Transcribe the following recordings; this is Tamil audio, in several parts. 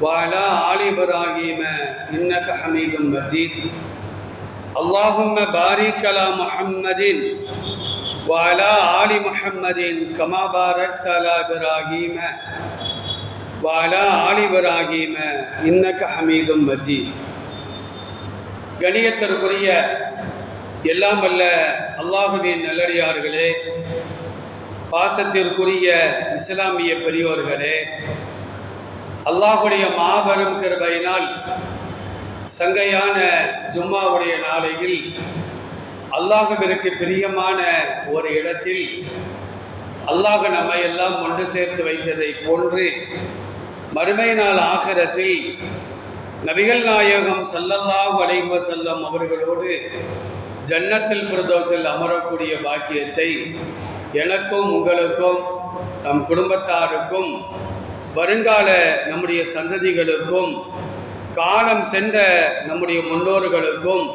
وعلى آل إبراهيم إنك حميد مجيد اللهم بارك على محمد وعلى آل محمد كما باركت على إبراهيم وعلى آل إبراهيم إنك حميد مجيد கணியத்திற்குரிய எல்லாம் வல்ல அல்லாஹுவின் நல்லடியார்களே பாசத்திற்குரிய இஸ்லாமிய பெரியோர்களே அல்லாஹுடைய மாபெரும் கிருபையினால் சங்கையான ஜும்மாவுடைய நாளையில் அல்லாஹுவிற்கு பிரியமான ஒரு இடத்தில் அல்லாஹ் நம்மை எல்லாம் ஒன்று சேர்த்து வைத்ததை போன்று மறுமை நாள் ஆகிரத்தில் நபிகள் நாயகம் சல்லல்லாஹ் அலைஹி செல்லும் அவர்களோடு ஜன்னத்தில் பிரதோசில் அமரக்கூடிய பாக்கியத்தை எனக்கும் உங்களுக்கும் நம் குடும்பத்தாருக்கும் வருங்கால நம்முடைய சந்ததிகளுக்கும் காலம் சென்ற நம்முடைய முன்னோர்களுக்கும்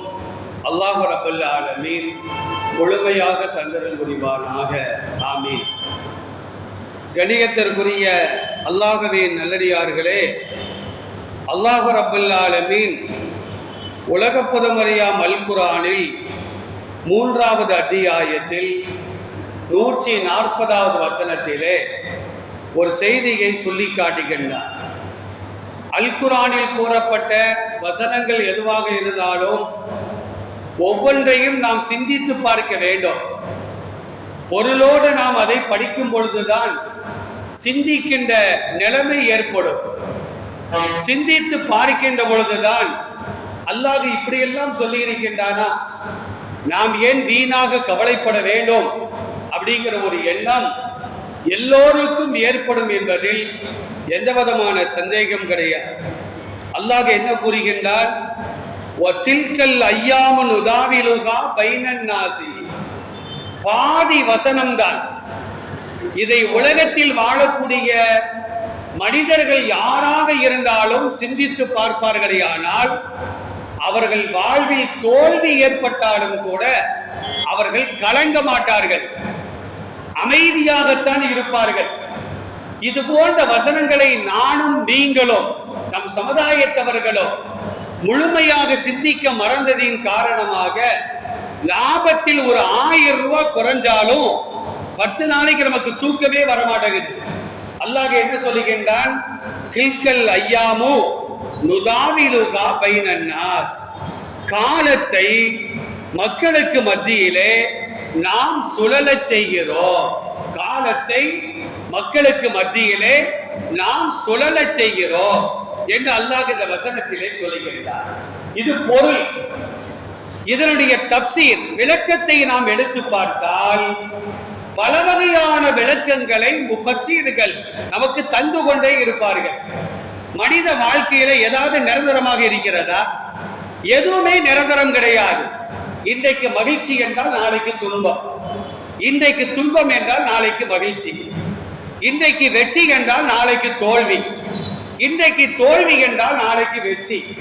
அல்லாஹு ரபுல் ஆலமீன் முழுமையாக தந்தரல் புரிவானாக. ஆமீன். கணிகத்திற்குரிய அல்லாஹுவின் நல்லடியார்களே அல்லாஹு ரபுல் ஆலமீன் உலக புதமறியாம் அல்குரானில் மூன்றாவது அத்தியாயத்தில் நூற்றி நாற்பதாவது வசனத்திலே ஒரு செய்தியை சொல்லி காட்டுகின்றார் அல்குரானில் கூறப்பட்ட வசனங்கள் எதுவாக இருந்தாலும் ஒவ்வொன்றையும் நாம் சிந்தித்து பார்க்க வேண்டும். பொருளோடு நாம் அதை படிக்கும் பொழுதுதான் சிந்திக்கின்ற நிலைமை ஏற்படும். சிந்தித்து பார்க்கின்ற பொழுதுதான் அல்லாது இப்படியெல்லாம் சொல்லி இருக்கின்றானா நாம் ஏன் வீணாக கவலைப்பட வேண்டும்? அப்படிங்கிற ஒரு எண்ணம் எல்லோருக்கும் ஏற்படும் என்பதில் எந்த விதமான சந்தேகம் கிடையாது. அல்லாஹ் என்ன கூறுகின்றார்? ஒத்தில்கல் ஐயாமன் உதாவிலுகா பைனன் நாசி பாதி வசனம்தான். இதை உலகத்தில் வாழக்கூடிய மனிதர்கள் யாராக இருந்தாலும் சிந்தித்து பார்ப்பார்களே ஆனால் அவர்கள் வாழ்வில் தோல்வி ஏற்பட்டாலும் கூட அவர்கள் கலங்க மாட்டார்கள். அமைதியாகத்தான் இருப்பார்கள். இது போன்ற வசனங்களை நானும் நீங்களும் நம் சமுதாயத்தவர்களோ முழுமையாக சிந்திக்க மறந்ததின் காரணமாக லாபத்தில் ஒரு ஆயிரம் ரூபாய் குறைஞ்சாலும் பத்து நாளைக்கு நமக்கு தூக்கமே வரமாட்டேங்குது. அல்லாஹ் என்ன சொல்லுகின்றான்? தில்கல் ஐயாமு நுதாவிலுகா பைனன்னாஸ். காலத்தை மக்களுக்கு மத்தியிலே நாம் சுழல செய்கிறோம். காலத்தை மக்களுக்கு மத்தியிலே நாம் சுழல செய்கிறோம் என்று அல்லாஹ் இந்த வசனத்திலே சொல்லுகின்றார். இது பொருள். இதனுடைய தப்சீர் விளக்கத்தை நாம் எடுத்து பார்த்தால் பல வகையான விளக்கங்களை முஃபசீர்கள் நமக்கு தந்து கொண்டே இருப்பார்கள். மனித வாழ்க்கையில ஏதாவது நிரந்தரமாக இருக்கிறதா? எதுவுமே நிரந்தரம் கிடையாது. இன்றைக்கு மகிழ்ச்சி என்றால் நாளைக்கு துன்பம். இன்றைக்கு துன்பம் என்றால் நாளைக்கு மகிழ்ச்சி. இன்றைக்கு வெற்றி என்றால் நாளைக்கு தோல்வி. இன்றைக்கு தோல்வி என்றால் நாளைக்கு வெற்றி.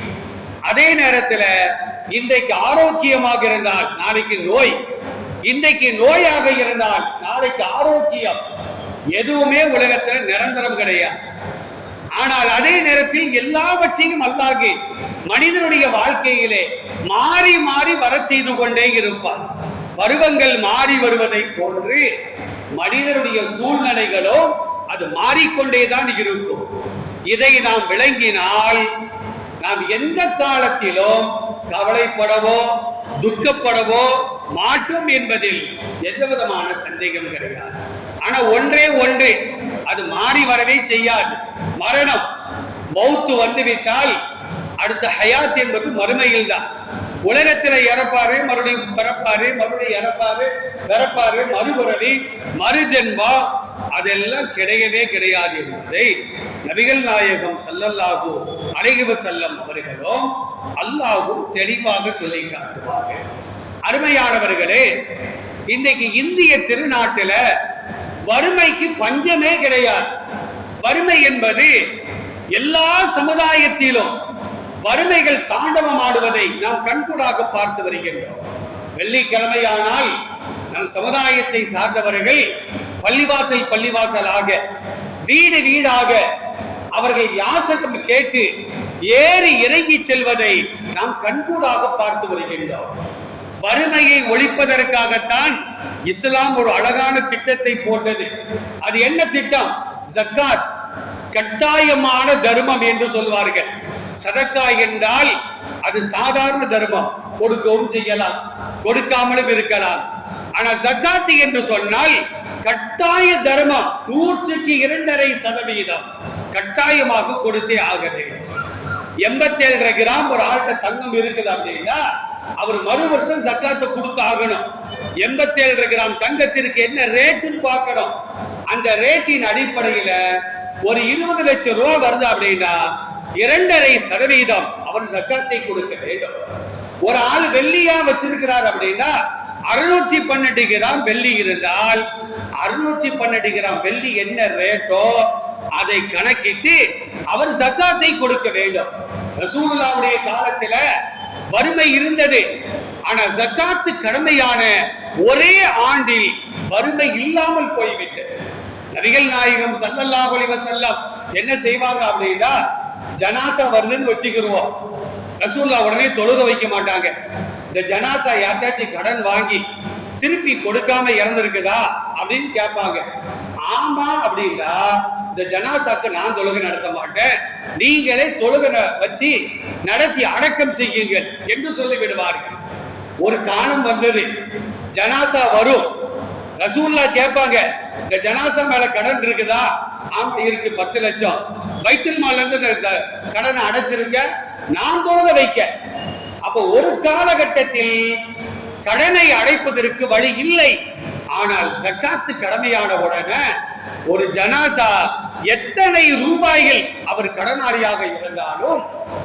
அதே நேரத்தில் இன்றைக்கு ஆரோக்கியமாக இருந்தால் நாளைக்கு நோய். இன்றைக்கு நோயாக இருந்தால் நாளைக்கு ஆரோக்கியம். எதுவுமே உலகத்தில் நிரந்தரம் கிடையாது. ஆனால் அதே நேரத்தில் எல்லாவற்றையும் அல்லாது மனிதனுடைய வாழ்க்கையிலே மாறி மாறி வரச் செய்து கொண்டே இருப்பார். பருவங்கள் மாறி வருவதை போன்று மனிதனுடைய சூழ்நிலைகளோ அது மாறிக்கொண்டே தான் இருக்கும். இதை நாம் விளங்கினால் நாம் எந்த காலத்திலும் கவலைப்படவோ துக்கப்படவோ மாட்டோம் என்பதில் எந்த விதமான சந்தேகம் கிடையாது. ஆனா ஒன்றே ஒன்று அது மாறி வரவே செய்யாது. மரணம் மௌத்து வந்துவிட்டால் அடுத்த ஹயாத் என்பது மறுமையில் தான் உலகத்தில் இறப்பாரு மறுபடியும் பிறப்பாரு மறுபடியும் இறப்பாரு பிறப்பாரு மறுபுறவி மறுஜென்மா அதெல்லாம் கிடையவே கிடையாது என்பதை நபிகள் நாயகம் சல்லல்லாஹு அலைஹி செல்லம் அவர்களும் அல்லாஹும் தெளிவாக சொல்லி காட்டுவார்கள். அருமையானவர்களே இன்னைக்கு இந்திய திருநாட்டில் வறுமைக்கு பஞ்சமே கிடையாது. வறுமை என்பது எல்லா சமுதாயத்திலும் வறுமைகள் தாண்டவம் ஆடுவதை நாம் கண்கூடாக பார்த்து வருகின்றோம். வெள்ளிக்கிழமையானால் நம் சமுதாயத்தை சார்ந்தவர்கள் பள்ளிவாசல் பள்ளிவாசலாக வீடு வீடாக அவர்கள் யாசகம் கேட்டு ஏறி இறங்கி செல்வதை நாம் கண்கூடாக பார்த்து வருகின்றோம். வறுமையை ஒழிப்பதற்காகத்தான் இஸ்லாம் ஒரு அழகான திட்டத்தை போட்டது அது என்ன திட்டம்? ஜக்காத். கட்டாயமான தர்மம் என்று சொல்வார்கள். சதக்கா என்றால் அது சாதாரண தர்மம். கொடுக்கவும் செய்யலாம். கொடுக்காமலும் இருக்கலாம். ஆனா சக்காத்து என்று சொன்னால் கட்டாய தர்மம். நூற்றுக்கு இரண்டரை சதவீதம். கட்டாயமாக கொடுத்தே ஆகிறது எண்பத்தி ஏழரை கிராம் ஒரு ஆள்கிட்ட தங்கம் இருக்குது அப்படின்னா அவர் மறு வருஷம் சக்காத்தை கொடுத்து ஆகணும். எண்பத்தி ஏழரை கிராம் தங்கத்திற்கு என்ன ரேட்டுன்னு பார்க்கணும். அந்த ரேட்டின் அடிப்படையில ஒரு இருபது லட்சம் ரூபாய் வருது அப்படின்னா இரண்டரை சதவீதம் அவர் சக்காத்தை கொடுக்க வேண்டும். ஒரு ஆள் வெள்ளியா வச்சிருக்கிறார் அப்படின்னா அறுநூற்றி பன்னெண்டு கிராம் வெள்ளி இருந்தால் அறுநூற்றி பன்னெண்டு கிராம் வெள்ளி என்ன ரேட்டோ அதை கணக்கிட்டு அவர் சக்காத்தை கொடுக்க வேண்டும். ரசூலுல்லாவுடைய காலத்துல வறுமை இருந்தது. ஆனா சக்காத்து கடமையான ஒரே ஆண்டில் வறுமை இல்லாமல் போய்விட்டது. நபிகள் நாயகம் ஸல்லல்லாஹு அலைஹி வஸல்லம் என்ன செய்வாங்க அப்படின்னா ஜனாசா வருதுன்னு வச்சுக்கிருவோம். ரசூல்லா உடனே தொழுக வைக்க மாட்டாங்க. இந்த ஜனாசா யார்ட்டாச்சும் கடன் வாங்கி திருப்பி கொடுக்காம இறந்துருக்குதா அப்படின்னு கேட்பாங்க. ஆமா அப்படின்னா இந்த ஜனாசாக்கு நான் தொழுகை நடத்த மாட்டேன். நீங்களே தொழுகை வச்சு நடத்தி அடக்கம் செய்யுங்கள் என்று சொல்லி விடுவார்கள் ஒரு காலம் வந்தது. ஜனாசா வரும். ரசூல்லா கேட்பாங்க இந்த ஜனாசா மேல கடன் இருக்குதா? ஆமா இருக்கு பத்து லட்சம். வைத்தல் மால இருந்து ச- கடனை அடைச்சிருங்க. நான் தொழுக வைக்க. அப்ப ஒரு காலகட்டத்தில் கடனை அடைப்பதற்கு வழி இல்லை. ஆனால் சக்காத்து கடமையான உடனே ஒரு ஜனாசா எத்தனை ரூபாய்கள் அவர் கடனாளியாக இருந்தாலும்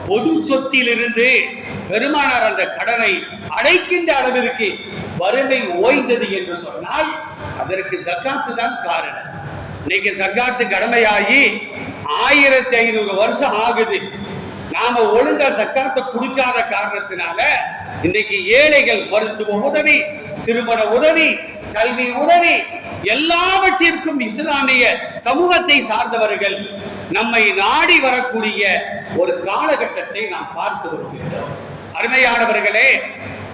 பொது சொத்திலிருந்து பெருமானார் அந்த கடனை அடைக்கின்ற அளவிற்கு வறுமை ஓய்ந்தது என்று சொன்னால் அதற்கு சக்காத்து தான் காரணம். இன்னைக்கு சக்காத்து கடமையாகி ஆயிரத்தி ஐநூறு வருஷம் ஆகுது. நாம ஒழுங்கா சக்காத்தை கொடுக்காத காரணத்தினால இன்னைக்கு ஏழைகள் மருத்துவ உதவி திருமண உதவி கல்வி உதவி எல்லாவற்றிற்கும் இஸ்லாமிய சமூகத்தை சார்ந்தவர்கள் நம்மை நாடி வரக்கூடிய ஒரு காலகட்டத்தை நாம் பார்த்து வருகின்றோம். அருமையானவர்களே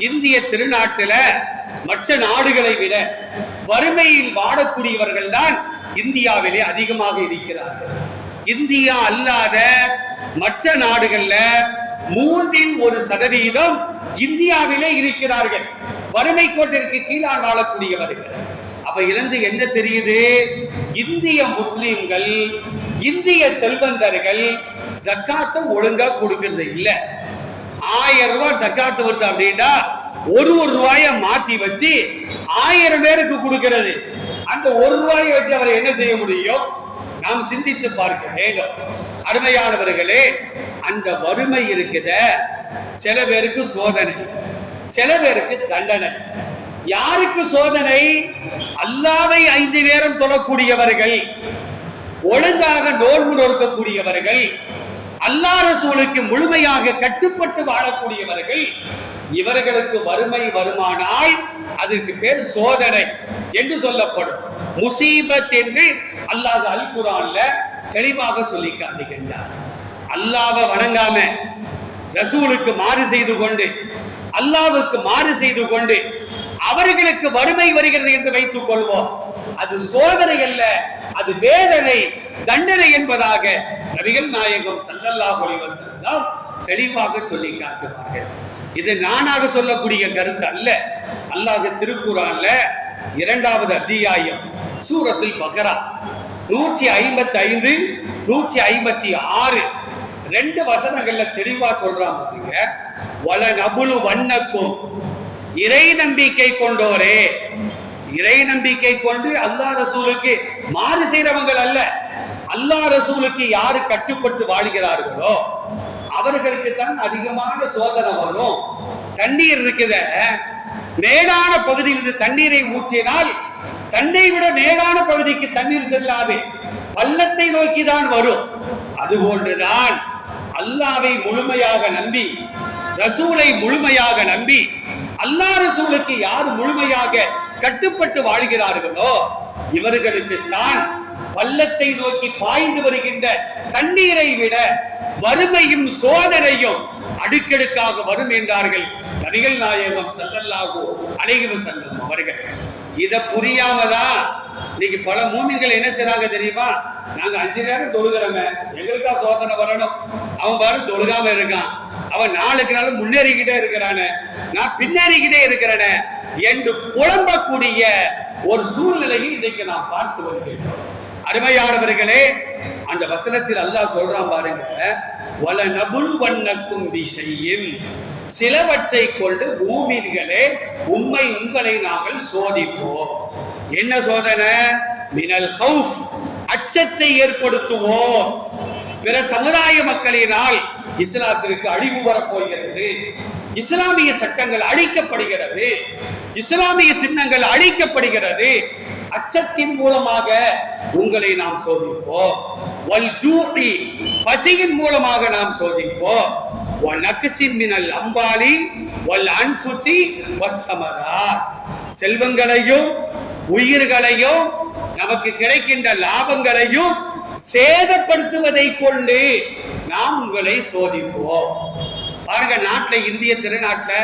இந்திய திருநாட்டில மற்ற நாடுகளை விட வறுமையில் வாடக்கூடியவர்கள் தான் இந்தியாவிலே அதிகமாக இருக்கிறார்கள். இந்தியா அல்லாத மற்ற நாடுகள்ல மூன்றில் ஒரு சதவீதம் இந்தியாவிலே இருக்கிறார்கள். வறுமை கோட்டிற்கு கீழாக வாழக்கூடியவர்கள். அப்ப இருந்து என்ன தெரியுது? இந்திய முஸ்லிம்கள் இந்திய செல்வந்தர்கள் ஜக்காத்தை ஒழுங்கா கொடுக்கறது இல்ல. ஆயிரம் ரூபாய் ஜக்காத்து வருது அப்படின்னா ஒரு ஒரு ரூபாய மாத்தி வச்சு ஆயிரம் பேருக்கு கொடுக்கிறது. அந்த ஒரு ரூபாயை வச்சு அவரை என்ன செய்ய முடியும்? நாம் சிந்தித்து பார்க்க வேண்டும் அருமையானவர்களே அந்த வறுமை இருக்குத சில பேருக்கு சோதனை சில பேருக்கு தண்டனை. யாருக்கு சோதனை? அல்லாவை ஐந்து நேரம் தொழக்கூடியவர்கள் ஒழுங்காக நோன்பு நோக்கக்கூடியவர்கள் அல்லாஹ் ரசூலுக்கு முழுமையாக கட்டுப்பட்டு வாழக்கூடியவர்கள் இவர்களுக்கு வறுமை வருமானால் அதற்கு பேர் சோதனை என்று சொல்லப்படும். முசீபத் என்று அல்லாஹ் அல் குரான்ல தெளிவாக சொல்லி காட்டுகின்றார். அல்லாவை வணங்காம ரசூலுக்கு மாறு செய்து கொண்டு அல்லாவுக்கு மாறு செய்து கொண்டு அவர்களுக்கு வறுமை வருகிறது என்று வைத்துக் கொள்வோம். அது சோதனை அல்ல அது வேதனை தண்டனை என்பதாக நபிகள் நாயகம் சல்லல்லா ஒளிவசல்லாம் தெளிவாக சொல்லி காட்டுவார்கள். இது நானாக சொல்லக்கூடிய கருத்து அல்ல. அல்லாஹ் திருக்குறான்ல இரண்டாவது அத்தியாயம் சூரத்தில் பகரா. நூற்றி ஐம்பத்தி ஐந்து நூற்றி ஐம்பத்தி ஆறு. ரெண்டு வசனங்கள்ல தெளிவா சொல்றான் பாருங்க. வள நபுலு வண்ணக்கும் இறை நம்பிக்கை கொண்டோரே. இறை நம்பிக்கை கொண்டு அல்லாஹ் ரசூலுக்கு மாறு செய்றவங்கள் அல்ல. அல்லா ரசூலுக்கு யாரு கட்டுப்பட்டு வாழ்கிறார்களோ அவர்களுக்கு தான் அதிகமான சோதனை வரும். தண்ணீர் இருக்குத. மேடான பகுதியிலிருந்து தண்ணீரை ஊற்றினால் தன்னை விட மேடான பகுதிக்கு தண்ணீர் செல்லாது. பள்ளத்தை நோக்கி தான் வரும். அதுபோன்றுதான் அல்லாவை முழுமையாக நம்பி ரசூலை முழுமையாக நம்பி அல்லாஹ் ரசூலுக்கு யார் முழுமையாக கட்டுப்பட்டு வாழ்கிறார்களோ இவர்களுக்கு தான் பள்ளத்தை நோக்கி பாய்ந்து வருகின்ற தண்ணீரை விட வறுமையும் சோதனையும் அடுக்கடுக்காக வரும் என்றார்கள். நபிகள் நாயகம் செல்லல்லாகோ அலைஹி செல்லும் அவர்கள். இத புரியாமதான் இன்னைக்கு பல மூமிகள் என்ன செய்றாங்க தெரியுமா? நாங்க அஞ்சு நேரம் தொழுகிறோமே எங்களுக்கா சோதனை வரணும்? அவன் பாரு தொழுகாம இருக்கான். அவன் நாளுக்கு நாள் முன்னேறிக்கிட்டே இருக்கிறானே. நான் பின்னேறிக்கிட்டே இருக்கிறேனே என்று புலம்பக்கூடிய ஒரு சூழ்நிலையை இன்னைக்கு நாம் பார்த்து வருகின்றோம். அருமையானவர்களே அந்த வசனத்தில் அல்லாஹ் சொல்றான் பாருங்க வல நபுலு வண்ணக்கும் விஷயம் சிலவற்றை கொண்டு பூமிகளே உண்மை உங்களை நாங்கள் சோதிப்போம். என்ன சோதனை? மினல் ஹவுஃப். அச்சத்தை ஏற்படுத்துவோம். பிற சமுதாய மக்களினால் இஸ்லாத்திற்கு அழிவு வரப்போகிறது. இஸ்லாமிய சட்டங்கள் அழிக்கப்படுகிறது. இஸ்லாமிய சின்னங்கள் அழிக்கப்படுகிறது. அச்சத்தின் மூலமாக உங்களை நாம் சோதிப்போம். பசியின் மூலமாக நாம் சோதிப்போம். அம்பாலி அன்புசி செல்வங்களையும் உயிர்களையும் நமக்கு கிடைக்கின்ற லாபங்களையும் சேதப்படுத்துவதை கொண்டு நாம் உங்களை சோதிப்போம். பாருங்க நாட்டுல இந்திய திருநாட்டுல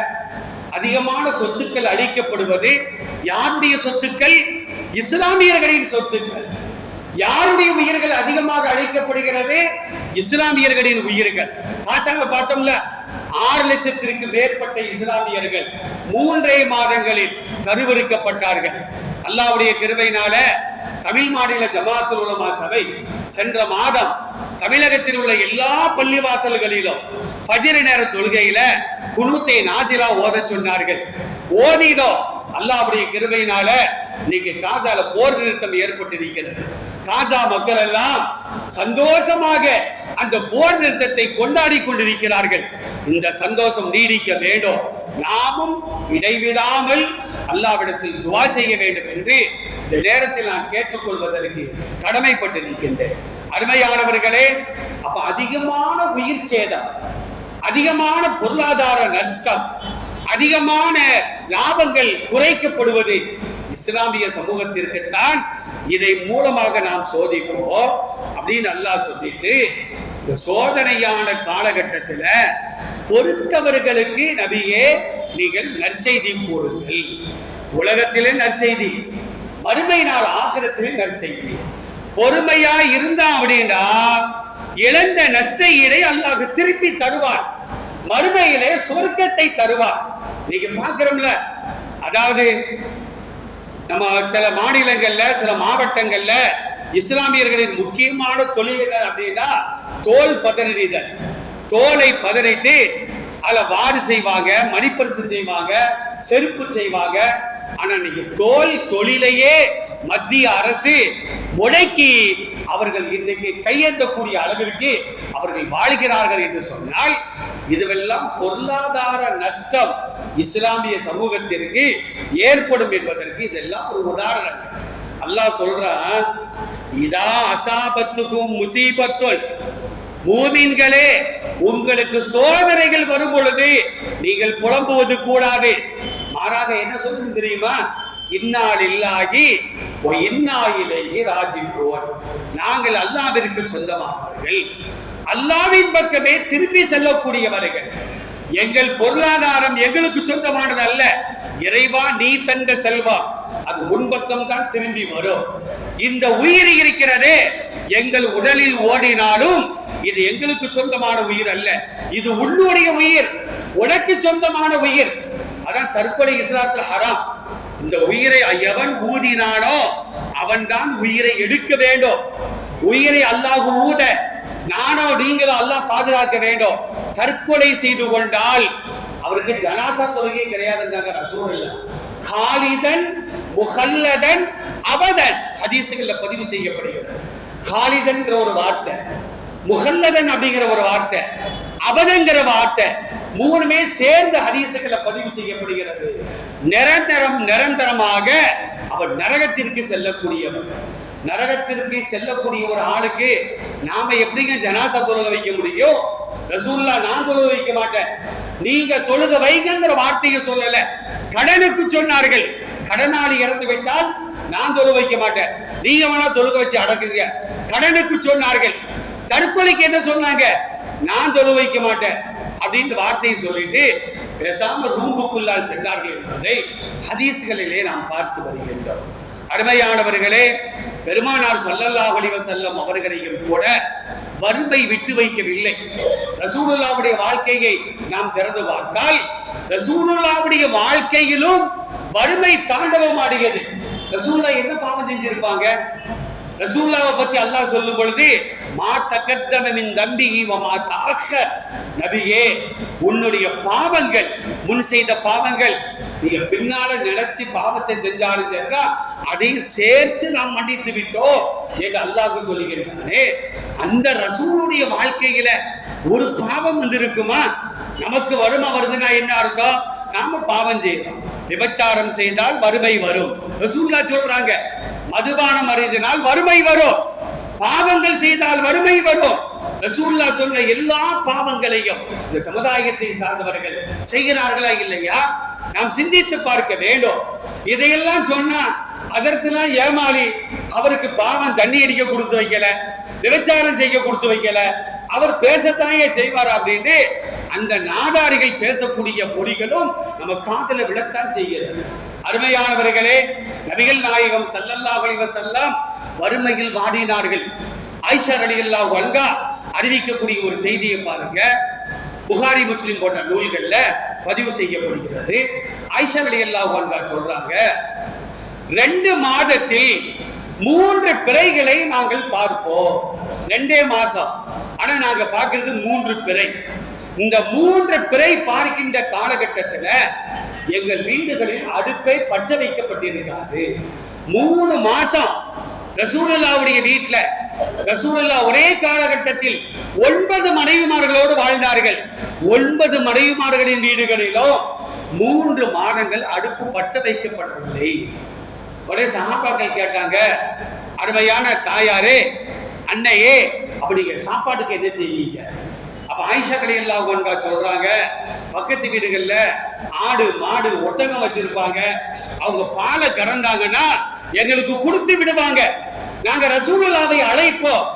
அதிகமான சொத்துக்கள் அழிக்கப்படுவது யாருடைய சொத்துக்கள்? இஸ்லாமியர்களின் சொத்துக்கள். யாருடைய உயிர்கள் அதிகமாக அழைக்கப்படுகிறது? இஸ்லாமியர்களின் உயிர்கள். பாசாங்க பார்த்தோம்ல ஆறு லட்சத்திற்கு மேற்பட்ட இஸ்லாமியர்கள் மூன்றே மாதங்களில் கருவறுக்கப்பட்டார்கள். அல்லாவுடைய கிருபையினால தமிழ் மாநில ஜமாத்துல் உலமா சபை சென்ற மாதம் தமிழகத்தில் உள்ள எல்லா பள்ளிவாசல்களிலும் பஜிர நேர தொழுகையில குணூத்தை நாசிலா ஓதச் சொன்னார்கள். ஓதிதோ அல்லாஹ்வுடைய கிருபையினால இன்னைக்கு காசால போர் நிறுத்தம் ஏற்பட்டிருக்கிறது. காசா மக்கள் எல்லாம் சந்தோஷமாக அந்த போர் நிறுத்தத்தை கொண்டாடி கொண்டிருக்கிறார்கள். இந்த சந்தோஷம் நீடிக்க வேண்டும். நாமும் இடைவிடாமல் அல்லாவிடத்தில் துவா செய்ய வேண்டும் என்று இந்த நேரத்தில் நான் கேட்டுக்கொள்வதற்கு கடமைப்பட்டிருக்கின்றேன். அருமையானவர்களே அப்ப அதிகமான உயிர் சேதம் அதிகமான பொருளாதார நஷ்டம் அதிகமான லாபங்கள் குறைக்கப்படுவது இஸ்லாமிய சமூகத்திற்குத்தான் இதை மூலமாக நாம் சோதிப்போம் அப்படின்னு அல்லாஹ் சொல்லிட்டு இந்த சோதனையான காலகட்டத்துல பொறுத்தவர்களுக்கு நபியே நீங்கள் நற்செய்தி கூறுங்கள். உலகத்திலே நற்செய்தி மறுமை நாள் ஆகிரத்திலே நற்செய்தி. பொறுமையா இருந்தா அப்படின்னா இழந்த நஷ்ட ஈடை அல்லாஹ் திருப்பி தருவார். மறுமையிலே சொர்க்கத்தை தருவார். நீங்க பாக்குறோம்ல அதாவது நம்ம சில மாநிலங்கள்ல சில மாவட்டங்கள்ல இஸ்லாமியர்களின் முக்கியமான தொழில்கள் அப்படின்னா தோல் பதனிடுதல் தோலை பதனிட்டு அதில் வாரி செய்வாங்க மணிப்பரிசு செய்வாங்க செருப்பு செய்வாங்க. ஆனா இன்னைக்கு தோல் தொழிலையே மத்திய அரசு முடக்கி அவர்கள் இன்றைக்கு கையேந்தக்கூடிய அளவிற்கு அவர்கள் வாழ்கிறார்கள் என்று சொன்னால் இதுவெல்லாம் பொருளாதார நஷ்டம் இஸ்லாமிய சமூகத்திற்கு ஏற்படும் என்பதற்கு இதெல்லாம் ஒரு உதாரணங்கள் அல்லாஹ் சொல்றான் இதா அசாபத்துக்கும் முசீபத்துள் மூமின்களே உங்களுக்கு சோதனைகள் வரும் பொழுது நீங்கள் புலம்புவது கூடாது. மாறாக என்ன சொல்லணும் தெரியுமா? இன்னால் இல்லாகி இன்னாயிலேயே ராஜிப்போர். நாங்கள் அல்லாவிற்கு சொந்தமானவர்கள். அல்லாவின் பக்கமே திரும்பி செல்லக்கூடியவர்கள். எங்கள் பொருளாதாரம் எங்களுக்கு சொந்தமானது அல்ல இறைவா நீ தந்த செல்வம் அது உன்பக்கம் தான் திரும்பி வரும். இந்த உயிர் இருக்கிறதே எங்கள் உடலில் ஓடினாலும் இது எங்களுக்கு சொந்தமான உயிர் அல்ல. இது உன்னுடைய உயிர். உனக்கு சொந்தமான உயிர். அதான் தற்கொலை இஸ்லாத்தில் ஹராம். இந்த உயிரை எவன் ஊதினானோ அவன்தான் உயிரை எடுக்க வேண்டும். உயிரை அல்லாஹ் ஊத நானோ நீங்களோ அல்லாஹ் பாதுகாக்க வேண்டும். தற்கொலை செய்து கொண்டால் அவருக்கு ஜனாசா தொழுகை கிடையாதுன்றாங்க ரசூல் இல்ல காலிதன் முகல்லதன் அவதன் ஹதீசுகள்ல பதிவு செய்யப்படுகிறது. காலிதன்கிற ஒரு வார்த்தை முகல்லதன் அப்படிங்கிற ஒரு வார்த்தை அவதங்கிற வார்த்தை மூணுமே சேர்ந்து ஹதீசுகளை பதிவு செய்யப்படுகிறது. நிரந்தரம் நிரந்தரமாக அவர் நரகத்திற்கு செல்லக்கூடியவர். நரகத்திற்கு செல்லக்கூடிய ஒரு ஆளுக்கு நாம எப்படிங்க ஜனாசா தொழுக வைக்க முடியும்? ரசூல்லா நான் தொழுக வைக்க மாட்டேன். நீங்க தொழுக வைங்கிற வார்த்தையை சொல்லல. கடனுக்கு சொன்னார்கள். கடனாளி இறந்து விட்டால் நான் தொழுக வைக்க மாட்டேன். நீங்க வேணா தொழுக வச்சு அடக்குங்க. கடனுக்கு சொன்னார்கள். தற்கொலைக்கு என்ன சொன்னாங்க? நான் தொழு வைக்க மாட்டேன். அப்படின்னு வார்த்தையை சொல்லிட்டு பேசாம ரூம்புக்குள்ளால் சென்றார்கள் என்பதை ஹதீஸ்களிலே நாம் பார்த்து வருகின்றோம். அருமையானவர்களே பெருமானார் ஸல்லல்லாஹு அலைஹி செல்லம் அவர்களையும் கூட வறுமை விட்டு வைக்கவில்லை. ரசூலுல்லாவுடைய வாழ்க்கையை நாம் திறந்து பார்த்தால் ரசூலுல்லாவுடைய வாழ்க்கையிலும் வறுமை தாண்டவம் ஆடியது ரசூல்லா என்ன பாவம் செஞ்சிருப்பாங்க? ரசூல்லாவை பத்தி அல்லாஹ் சொல்லும் பொழுது மா தகத்தம தம்பி மா நபியே உன்னுடைய பாவங்கள் முன் செய்த பாவங்கள் நீங்க பின்னால நினைச்சு பாவத்தை செஞ்சாலும் என்றா அதையும் சேர்த்து நாம் மன்னித்து விட்டோம் என்று அல்லாஹ் சொல்லுகிறானே. அந்த ரசூலுடைய வாழ்க்கையில ஒரு பாவம் வந்து இருக்குமா நமக்கு வறுமை வருதுன்னா என்ன அர்த்தம்? நாம பாவம் செய்யறோம் விபச்சாரம் செய்தால் வறுமை வரும். ரசூல்லா சொல்றாங்க மதுபானம் அறிந்தினால் வறுமை வரும். பாவங்கள் செய்தால் வறுமை வரும். ரசூல்லா சொன்ன எல்லா பாவங்களையும் இந்த சமுதாயத்தை சார்ந்தவர்கள் செய்கிறார்களா இல்லையா? நாம் சிந்தித்து பார்க்க வேண்டும். இதையெல்லாம் சொன்னா அதற்கெல்லாம் ஏமாளி அவருக்கு பாவம் தண்ணி அடிக்க கொடுத்து வைக்கல விபச்சாரம் செய்ய கொடுத்து வைக்கல. அவர் பேசத்தாயே செய்வார் அப்படின்னு அந்த நாடாரிகள் பேசக்கூடிய மொழிகளும் நம்ம காதல விழத்தான் செய்கிறது. அருமையானவர்களே நபிகள் நாயகம் சல்லல்லா செல்லாம் வறுமையில் வாடினார்கள். ஆயிஷா ரலியல்லாஹு வல்கா அறிவிக்கக்கூடிய ஒரு செய்தியை பாருங்க. புகாரி முஸ்லிம் போன்ற நூல்கள்ல பதிவு செய்யப்படுகிறது. ஆயிஷா ரலியல்லாஹு வல்கா சொல்றாங்க ரெண்டு மாதத்தில் மூன்று பிறைகளை நாங்கள் பார்ப்போம். ரெண்டே மாசம். ஆனா நாங்க பார்க்கிறது மூன்று பிறை. இந்த மூன்று பிறை பார்க்கின்ற காலகட்டத்துல எங்கள் வீடுகளில் அடுப்பை பச்சை வைக்கப்பட்டிருக்காது. மூணு மாசம். ரசூலுல்லாவுடைய வீட்டில் ரசூலுல்லா ஒரே காலகட்டத்தில் ஒன்பது மனைவிமார்களோடு வாழ்ந்தார்கள். ஒன்பது மனைவிமார்களின் வீடுகளிலோ மூன்று மாதங்கள் அடுப்பு பச்சை வைக்கப்படவில்லை. ஒரே சகாபாக்கள் கேட்டாங்க அருமையான தாயாரே அன்னையே அப்ப நீங்க சாப்பாட்டுக்கு என்ன செய்வீங்க அப்ப ஆயிஷா கலையெல்லாம் ஒன்கா சொல்றாங்க பக்கத்து வீடுகள்ல ஆடு மாடு ஒட்டகம் வச்சிருப்பாங்க. அவங்க பாலை கறந்தாங்கன்னா எங்களுக்கு கொடுத்து விடுவாங்க. நாங்க ரசூலுல்லாவை அழைப்போம்.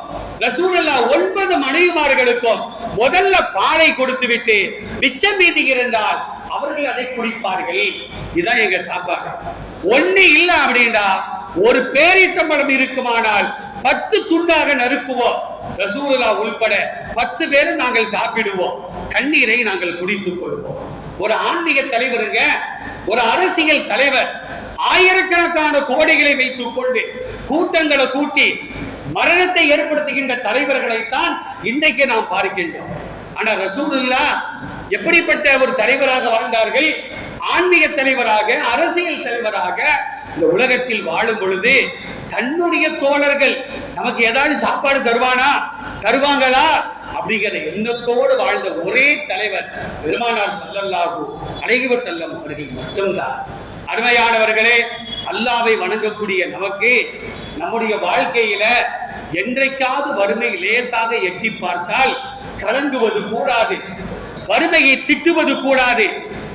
ரசூலுல்லா ஒன்பது மனைவிமார்களுக்கும் முதல்ல பாலை கொடுத்து விட்டு மிச்சம் மீதி இருந்தால் அவர்கள் அதை குடிப்பார்கள். இதுதான் எங்க சாப்பாடு. ஒண்ணு இல்ல அப்படின்னா ஒரு பேரித்தம்பளம் இருக்குமானால் பத்து துண்டாக நறுக்குவோம். ரசூலுல்லா உள்பட பத்து பேரும் நாங்கள் சாப்பிடுவோம். கண்ணீரை நாங்கள் குடித்துக் கொள்வோம். ஒரு ஆன்மீக தலைவருங்க ஒரு அரசியல் தலைவர் ஆயிரக்கணக்கான கோடிகளை வைத்துக் கொண்டு கூட்டங்களை கூட்டி மரணத்தை ஏற்படுத்துகின்ற தலைவர்களைத்தான் இன்றைக்கு நாம் பார்க்கின்றோம். ஆனா ரசூலுல்லா எப்படிப்பட்ட ஒரு தலைவராக வாழ்ந்தார்கள்? ஆன்மீக தலைவராக அரசியல் தலைவராக இந்த உலகத்தில் வாழும் பொழுது தன்னுடைய தோழர்கள் நமக்கு ஏதாவது சாப்பாடு தருவானா? தருவாங்களா? அப்படிங்கிற எண்ணத்தோடு வாழ்ந்த ஒரே தலைவர் பெருமானார் செல்லல்லாகும் அலைஹி செல்லம் அவர்கள் மட்டும்தான். அருமையானவர்களே அல்லாவை வணங்கக்கூடிய நமக்கு நம்முடைய வாழ்க்கையில என்றைக்காவது வறுமை லேசாக எட்டி பார்த்தால் கலங்குவது கூடாது வறுமையை திட்டுவது கூடாது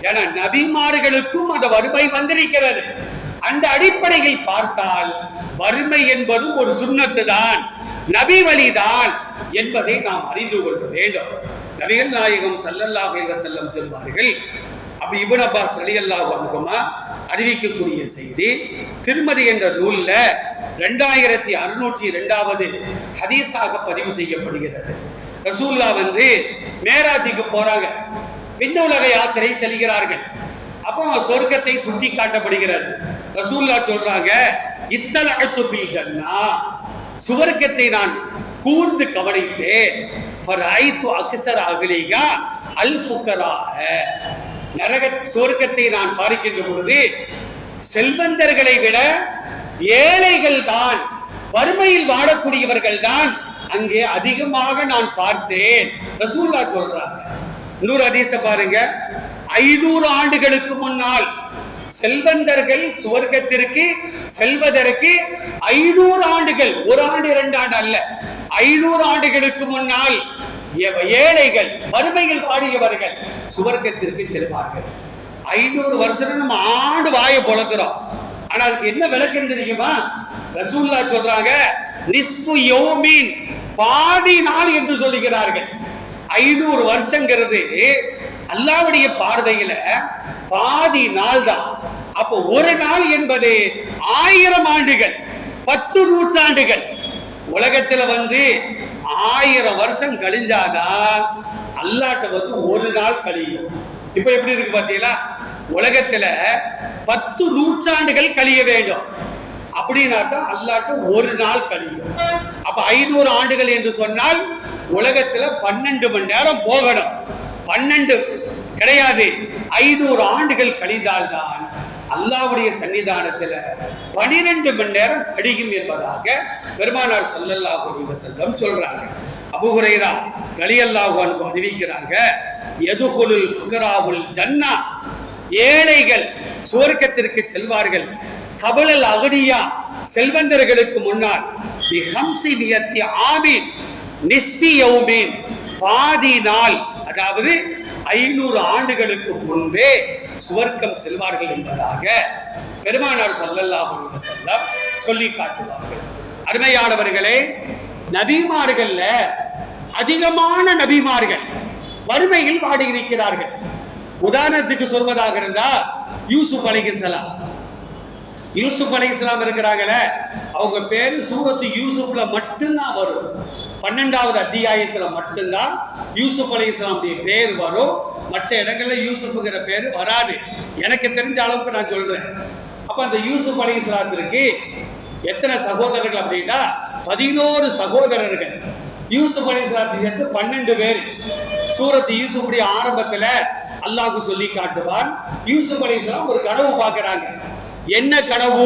என நபிமார்களுக்கும் அந்த வறுமை வந்திருக்கிறது. அந்த அடிப்படையில் பார்த்தால் வறுமை என்பதும் ஒரு சுண்ணத்து தான் நபி வழிதான் என்பதை நாம் அறிந்து கொள்ள வேண்டும். நபிகள் நாயகம் செல்லல்லா செல்லம் சொல்வார்கள் அப்ப இப்னு அப்பாஸ் ரலியல்லாஹு அன்ஹுமா அறிவிக்கக்கூடிய செய்தி. திருமதி என்ற நூல்ல ரெண்டாயிரத்தி அறுநூற்றி ரெண்டாவது ஹதீஸாக பதிவு செய்யப்படுகிறது. ரசூல்லா வந்து மேராஜுக்கு போறாங்க. விண்ணுலக யாத்திரை செல்கிறார்கள். அப்போ சொர்க்கத்தை சுட்டி காட்டப்படுகிறது. ரசூல்லா சொல்றாங்க இத்தனை ஃபில் ஜன்னா. சுவர்க்கத்தை நான் கூர்ந்து கவனித்தேன். அக்சர் அக்ஸர அகலிகா அல் ஃபுகராஹ நரக சுவர்க்கத்தை நான் பாரிக்கின்ற பொழுது செல்வந்தர்களை விட ஏழைகள் தான் வறுமையில் வாழக்கூடியவர்கள் தான் அங்கே அதிகமாக நான் பார்த்தேன். ரசூல்லா சொல்றாங்க. இன்னொரு அதிச பாருங்க. ஐநூறு ஆண்டுகளுக்கு முன்னால் செல்வந்தர்கள் சுவர்க்கத்திற்கு செல்வதற்கு ஐநூறு ஆண்டுகள் ஒரு ஆண்டு இரண்டு ஆண்டு அல்ல ஐநூறு ஆண்டுகளுக்கு முன்னால் ஏழைகள் வறுமையில் பாடியவர்கள் சுவர்க்கத்திற்கு செல்வார்கள். ஐநூறு வருஷம் நம்ம ஆண்டு வாயை பொழக்கிறோம். ஆனா அதுக்கு என்ன விளக்கம் தெரியுமா? ரசூல்லா சொல்றாங்க நிஸ்பு யோமீன் பாதி நாள் என்று சொல்லுகிறார்கள். ஐநூறு வருஷங்கிறது அல்லாவுடைய பார்வையில பாதி நாள் தான் அப்போ ஒரு நாள் என்பது ஆயிரம் ஆண்டுகள் பத்து நூற்றாண்டுகள். உலகத்துல வந்து ஆயிரம் வருஷம் கழிஞ்சாதான் அல்லாட்ட வந்து ஒரு நாள் கழியும். இப்ப எப்படி இருக்கு பாத்தீங்களா? உலகத்துல பத்து நூற்றாண்டுகள் கழிய வேண்டும். அப்படின்னா தான் அல்லாட்ட ஒரு நாள் கழியும். அப்ப ஐநூறு ஆண்டுகள் என்று சொன்னால் உலகத்துல பன்னெண்டு மணி நேரம் போகணும். பன்னெண்டு கிடையாது. ஐநூறு ஆண்டுகள் கழிந்தால்தான் அல்லாவுடைய சன்னிதானத்தில் பனிரெண்டு மணி நேரம் கழியும் என்பதாக பெருமானார் சொல்லல்லாஹுடைய அலைஹி சொல்றாங்க. அபூ ஹுரைரா ரலியல்லாஹு அறிவிக்கிறாங்க எதுகுலுல் ஃபுகராவுல் ஜன்னா ஏழைகள் சுவர்க்கத்திற்கு செல்வார்கள். கபலல் அகடியா செல்வந்தர்களுக்கு முன்னால் பிஹம்சி மியத்தி ஆமீன் நிஸ்பி யௌமீன் பாதி நாள் அதாவது ஐநூறு ஆண்டுகளுக்கு முன்பே சுவர்க்கம் செல்வார்கள் என்பதாக பெருமானார் ஸல்லல்லாஹு செல்லம் சொல்லி காட்டுவார்கள். அருமையானவர்களே நபிமார்கள்ல அதிகமான நபிமார்கள் வறுமையில் வாடியிருக்கிறார்கள். உதாரணத்துக்கு சொல்வதாக இருந்தா யூசுப் அலைஹிஸ்ஸலாம் யூசுப் அலைஹிஸ்ஸலாம் இருக்கிறாங்களே அவங்க பேரு சூரத்து யூசுப்ல மட்டும்தான் வரும். பன்னெண்டாவது அத்தியாயத்தில் மட்டும்தான் யூசுப் அலைஹிஸ்ஸலாமுடைய பேர் வரும். மற்ற இடங்களில் யூசுஃபுங்கிற பேர் வராது. எனக்கு தெரிஞ்ச அளவுக்கு நான் சொல்றேன். அப்போ அந்த யூசுப் அலைஹிஸ்ஸலாத்திற்கு எத்தனை சகோதரர்கள் அப்படின்னா பதினோரு சகோதரர்கள். யூசுப் அலைஹிஸ்ஸலாத்தை சேர்த்து பன்னெண்டு பேர். சூரத் யூசுஃபுடைய ஆரம்பத்தில் அல்லாஹு சொல்லி காட்டுவான். யூசுப் அலைஹிஸ்ஸலாம் ஒரு கனவு பார்க்குறாங்க. என்ன கனவு?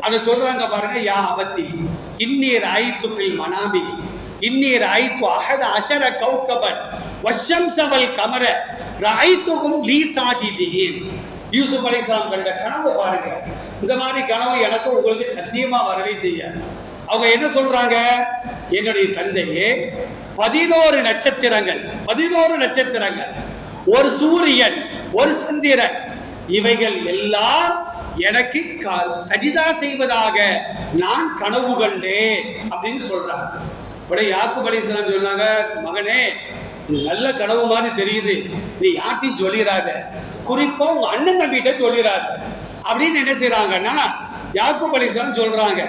அதை சொல்றாங்க பாருங்க யா அவத்தி இன்னீர் ஐத்து ஃபில் மனாமி இன்னி ராய்த்து அஹத அசர கௌகபன் வஷம் சவல் கமர ராய்த்துகும் லீ சாஜிதீன் யூசுப் அலைஹிஸ்ஸலாம் கண்ட கனவு பாருங்க. இந்த மாதிரி கனவு எனக்கு உங்களுக்கு சத்தியமா வரவே செய்யாது. அவங்க என்ன சொல்றாங்க? என்னுடைய தந்தையே பதினோரு நட்சத்திரங்கள் பதினோரு நட்சத்திரங்கள். ஒரு சூரியன் ஒரு சந்திரன் இவைகள் எல்லாம் எனக்கு க- சஜிதா செய்வதாக நான் கனவு கண்டேன் அப்படின்னு சொல்றாங்க. உடனே யாக்கு அலைஹிஸ்ஸலாம் சொன்னாங்க மகனே நல்ல கனவு மாதிரி தெரியுது. நீ யார்ட்டையும் சொல்லிடாத குறிப்பா உங்க அண்ணன் தம்பிகிட்ட சொல்லிடாத அப்படின்னு என்ன செய்யறாங்கன்னா யாக்கு அலைஹிஸ்ஸலாம் சொல்றாங்க.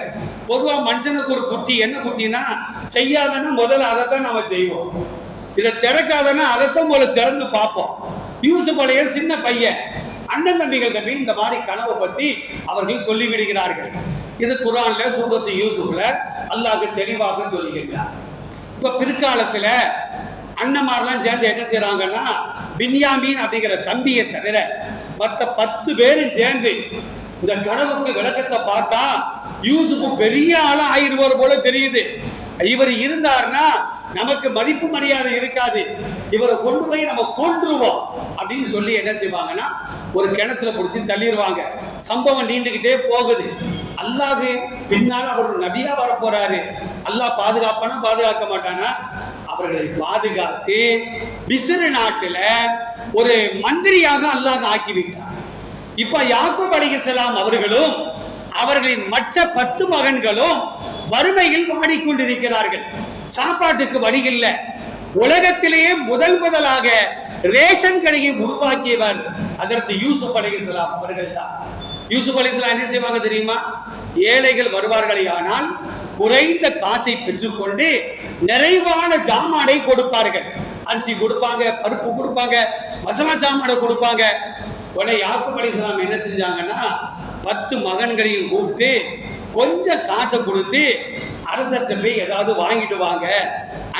பொதுவா மனுஷனுக்கு ஒரு புத்தி. என்ன புத்தினா செய்யாதன்னா முதல்ல அதை தான் நம்ம செய்வோம். இதை திறக்காதன்னா அதைத்தான் போல திறந்து பார்ப்போம். யூசு பழைய சின்ன பையன். அண்ணன் தம்பிகள் தம்பி இந்த மாதிரி கனவை பத்தி அவர்கள் சொல்லி விடுகிறார்கள் இது குரான்ல சூரத்து யூசுப்ல அல்லாஹ் தெளிவாக சொல்லுகிறார் இப்ப பிற்காலத்துல அண்ணமாரெல்லாம் சேர்ந்து என்ன செய்யறாங்கன்னா பின்யாமீன் அப்படிங்கிற தம்பியை தவிர மற்ற பத்து பேரும் சேர்ந்து இந்த கனவுக்கு விளக்கத்தை பார்த்தா யூசுப்பு பெரிய ஆளா ஆயிடுவார் போல தெரியுது. இவர் இருந்தார்னா நமக்கு மதிப்பு மரியாதை இருக்காது. இவரை கொண்டு போய் நம்ம கொன்றுவோம் அப்படின்னு சொல்லி என்ன செய்வாங்கன்னா ஒரு கிணத்துல பிடிச்சி தள்ளிடுவாங்க. சம்பவம் நீண்டுகிட்டே போகுது. அல்லாஹு பின்னால் அவர் ஒரு நபியா வரப்போறாரு. அல்லாஹ் பாதுகாப்பானா பாதுகாக்க மாட்டானா? அவர்களை பாதுகாத்து பிசிறு நாட்டுல ஒரு மந்திரியாக அல்லாஹ் ஆக்கிவிட்டார் இப்ப யாக்கூப் அலைஹிஸ்ஸலாம் அவர்களும் அவர்களின் மற்ற பத்து மகன்களும் வறுமையில் வாடிக்கொண்டிருக்கிறார்கள். சாப்பாட்டுக்கு வழி இல்லை. உலகத்திலேயே முதல் முதலாக ரேஷன் கடையை உருவாக்கியவர் அதற்கு யூசுப் அலைஹிஸ்ஸலாம் அவர்கள் தான் யூசுப் அலைஹிஸ்ஸலாம் என்ன செய்வாங்க தெரியுமா? ஏழைகள் வருவார்களே ஆனால் குறைந்த காசை பெற்றுக்கொண்டு நிறைவான ஜாமானை கொடுப்பார்கள். அரிசி கொடுப்பாங்க பருப்பு கொடுப்பாங்க மசாலா ஜாமானை கொடுப்பாங்க. உடனே யாக்கூப் அலைஹிஸ்ஸலாம் என்ன செஞ்சாங்கன்னா பத்து மகன்களையும் கூப்பிட்டு கொஞ்சம் காசை கொடுத்து அரசர்கிட்ட போய் ஏதாவது வாங்கிட்டு வாங்க.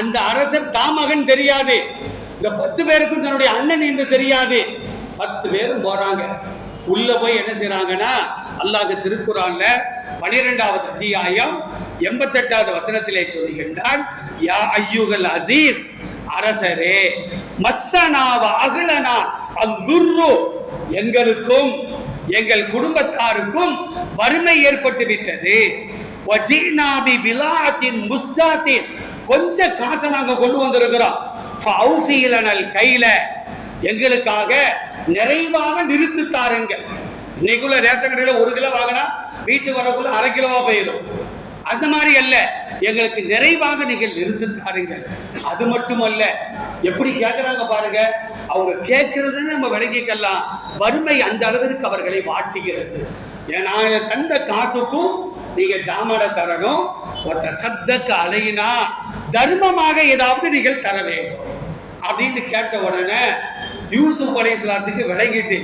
அந்த அரசர் தா மகன் தெரியாது. இந்த பத்து பேருக்கும் தன்னுடைய அண்ணன் என்று தெரியாது. பத்து பேரும் போறாங்க. உள்ள போய் என்ன செய்யறாங்கன்னா அல்லாஹ் திருக்குறான்ல பனிரெண்டாவது அத்தியாயம் எண்பத்தெட்டாவது வசனத்திலே சொல்லுகின்றான் யா ஐயுகல் அசீஸ் அரசரே மஸ்ஸனாவ அகலனா அல்லுர்ரு எங்களுக்கும் எங்கள் குடும்பத்தாருக்கும் வறுமை ஏற்பட்டு விட்டது வஜீனாபி விலாத்தின் முஸ்தாத்தின் கொஞ்சம் காசை நாங்கள் கொண்டு வந்திருக்கிறோம். ஃபௌஃபீலனல் கையில எங்களுக்காக நிறைவாக நிறுத்தி தாருங்க இன்னைக்குள்ள ரேஷன் கடையில் ஒரு கிலோ வாங்கினா வீட்டுக்கு வரக்குள்ள அரை கிலோவா போயிடும். அந்த மாதிரி அல்ல. எங்களுக்கு நிறைவாக நீங்கள் நிறுத்தி தாருங்க அது மட்டுமல்ல எப்படி கேட்கறாங்க பாருங்க அவங்க கேட்கறதுன்னு நம்ம விளங்கிக்கலாம். வறுமை அந்த அளவிற்கு அவர்களை வாட்டுகிறது. ஏன்னா தந்த காசுக்கும் நீங்க ஜாமான தரணும். ஒருத்த சத்தக்கு அலையினா தர்மமாக ஏதாவது நீங்கள் தர வேண்டும். அப்படின்னு கேட்ட உடனே யூசுப் அலைஹிஸ்ஸலாத்துக்கு விளங்கிட்டு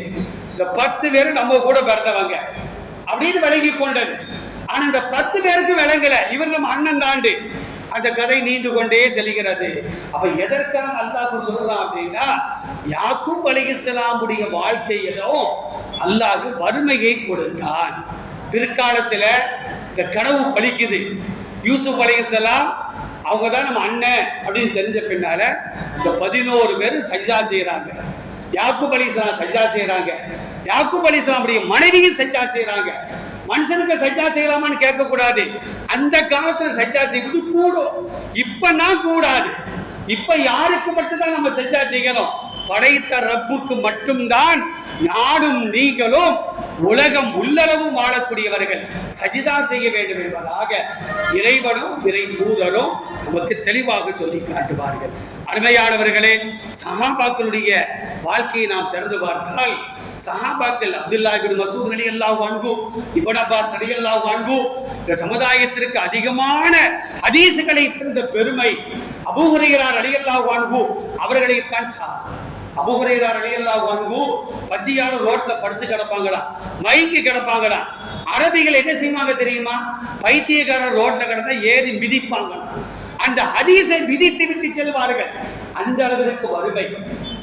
இந்த பத்து பேரும் நம்ம கூட பிறந்தவங்க. அப்படின்னு விளங்கி கொண்டது. ஆனா இந்த பத்து பேருக்கு விளங்கல. இவர் நம்ம அண்ணன் தாண்டு. அந்த கதை நீண்டு கொண்டே செல்கிறது. அப்ப எதற்காக அல்லாஹ் சொல்லலாம் அப்படின்னா யாக்கும் அலைஹிஸ்ஸலாமுடைய வாழ்க்கையிலும் அல்லாஹ் வறுமையை கொடுத்தான். பிற்காலத்துல இந்த கனவு பலிக்குது யூசுப் அலைஹிஸ்ஸலாம் அவங்க தான் நம்ம அண்ணன் அப்படின்னு தெரிஞ்ச பின்னால இந்த பதினோரு பேர் சைதா செய்யறாங்க யாக்கூப் சஜா செய்கிறாங்க செய்யறாங்க யாக்கூப் அலிஸ்லாமுடைய மனைவியும் சஜ்ஜா செய்யறாங்க மனுஷனுக்கு சஜ்ஜா செய்யலாமான்னு கேட்கக்கூடாது. அந்த காலத்துல சஜ்ஜா செய்வது கூடும். இப்பனா கூடாது. இப்ப யாருக்கு மட்டும்தான் நம்ம சஜ்ஜா செய்யணும்? படைத்த ரப்புக்கு மட்டும்தான் நாடும் நீங்களும் உலகம் உள்ளளவும் வாழக்கூடியவர்கள் சஜிதா செய்ய வேண்டும் என்பதாக இறைவனும் இறை தூதரும் நமக்கு தெளிவாக சொல்லி காட்டுவார்கள். அருமையானவர்களே சஹாபாக்களுடைய வாழ்க்கையை நாம் திறந்து பார்த்தால் சஹாபாக்கள் அப்துல்லா இபின் மசூத் அலி அல்லா வான்கு இபன் அப்பாஸ் அலி அல்லா வான்கு இந்த சமுதாயத்திற்கு அதிகமான ஹதீசுகளை தந்த பெருமை அபூ அலி அல்லா வான்கு அவர்களைத்தான் சார் அபூ ஹுரைரா அலி அல்லாஹ் பசியான ரோட்ல படுத்து கிடப்பாங்களாம் மைக்கு கிடப்பாங்களாம். அரபிகள் என்ன செய்வாங்க தெரியுமா? பைத்தியக்காரர் ரோட்ல கிடந்தா ஏறி மிதிப்பாங்க அந்த ஹதீஸை விதித்து விட்டு செல்வார்கள். அந்த அளவிற்கு வறுமை.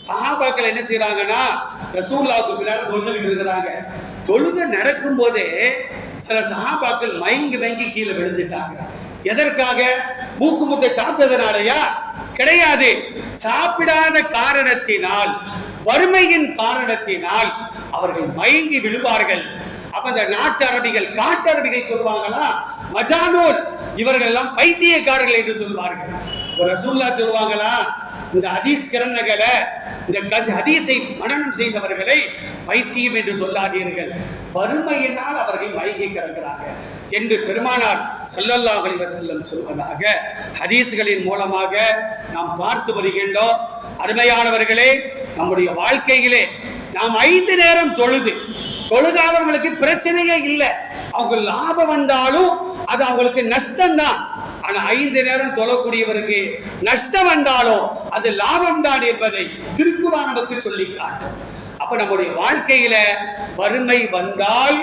சஹாபாக்கள் என்ன செய்யறாங்கன்னா ரசூல்லாவுக்கு பின்னால் தொழுதுகிட்டு இருக்கிறாங்க தொழுக நடக்கும் போதே சில சஹாபாக்கள் மயங்கி மயங்கி கீழே விழுந்துட்டாங்க. எதற்காக? மூக்கு முட்டை சாப்பிட்டதுனாலயா? கிடையாது. சாப்பிடாத காரணத்தினால் வறுமையின் காரணத்தினால் அவர்கள் மயங்கி விழுவார்கள். அப்ப இந்த நாட்டு அரபிகள் காட்டு அரபிகள் சொல்லுவாங்களா? மஜானூர் இவர்கள் எல்லாம் பைத்தியக்காரர்கள் என்று சொல்வார்கள். ஒரு ரசூல்லா சொல்லுவாங்களா இந்த ஹதீஸ் கிரந்தகளை இந்த கசி ஹதீஸை மனநம் செய்தவர்களை பைத்தியம் என்று சொல்லாதீர்கள். வறுமையினால் அவர்கள் மயங்கி கிடக்கிறாங்க என்று பெருமானார் ஸல்லல்லாஹு அலைஹி சொல்வதாக ஹதீஸ்களின் மூலமாக நாம் பார்த்து வருகின்றோம். அருமையானவர்களே நம்முடைய வாழ்க்கையிலே நாம் ஐந்து நேரம் தொழுது தொழுகாதவங்களுக்கு பிரச்சனையே இல்லை. அவங்க லாபம் வந்தாலும் அது அவங்களுக்கு நஷ்டம் தான் ஆனா ஐந்து நேரம் தொழக்கூடியவருக்கு நஷ்டம் வந்தாலும் அது லாபம் தான் என்பதை திருக்குறான் நமக்கு சொல்லி காட்டும். அப்ப நம்முடைய வாழ்க்கையில வறுமை வந்தால்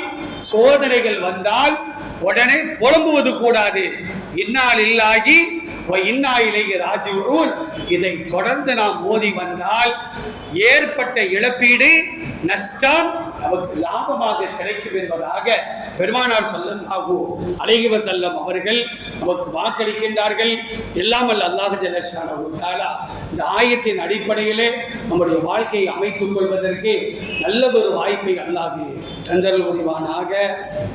சோதனைகள் வந்தால் உடனே புலம்புவது கூடாது. இன்னால் இல்லாகி இன்னா இலைய இதை தொடர்ந்து நாம் மோதி வந்தால் ஏற்பட்ட இழப்பீடு நஷ்டம் நமக்கு லாபமாக கிடைக்கும் என்பதாக பெருமானார் சொல்லு அலைஹி செல்லம் அவர்கள் நமக்கு வாக்களிக்கின்றார்கள். எல்லாம் அல்ல அல்லாஹ் ஜல்லஷானஹு இந்த ஆயத்தின் அடிப்படையிலே நம்முடைய வாழ்க்கையை அமைத்துக் கொள்வதற்கு நல்லதொரு வாய்ப்பை அல்லாது தந்தருள் புரிவானாக.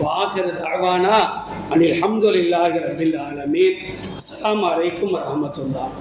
வாஹிர தாழ்வானா அனில் ஹம்துலில்லாஹி ரப்பில் ஆலமீன். அஸ்ஸலாமு அலைக்கும் வரஹ்மத்துல்லாஹ்.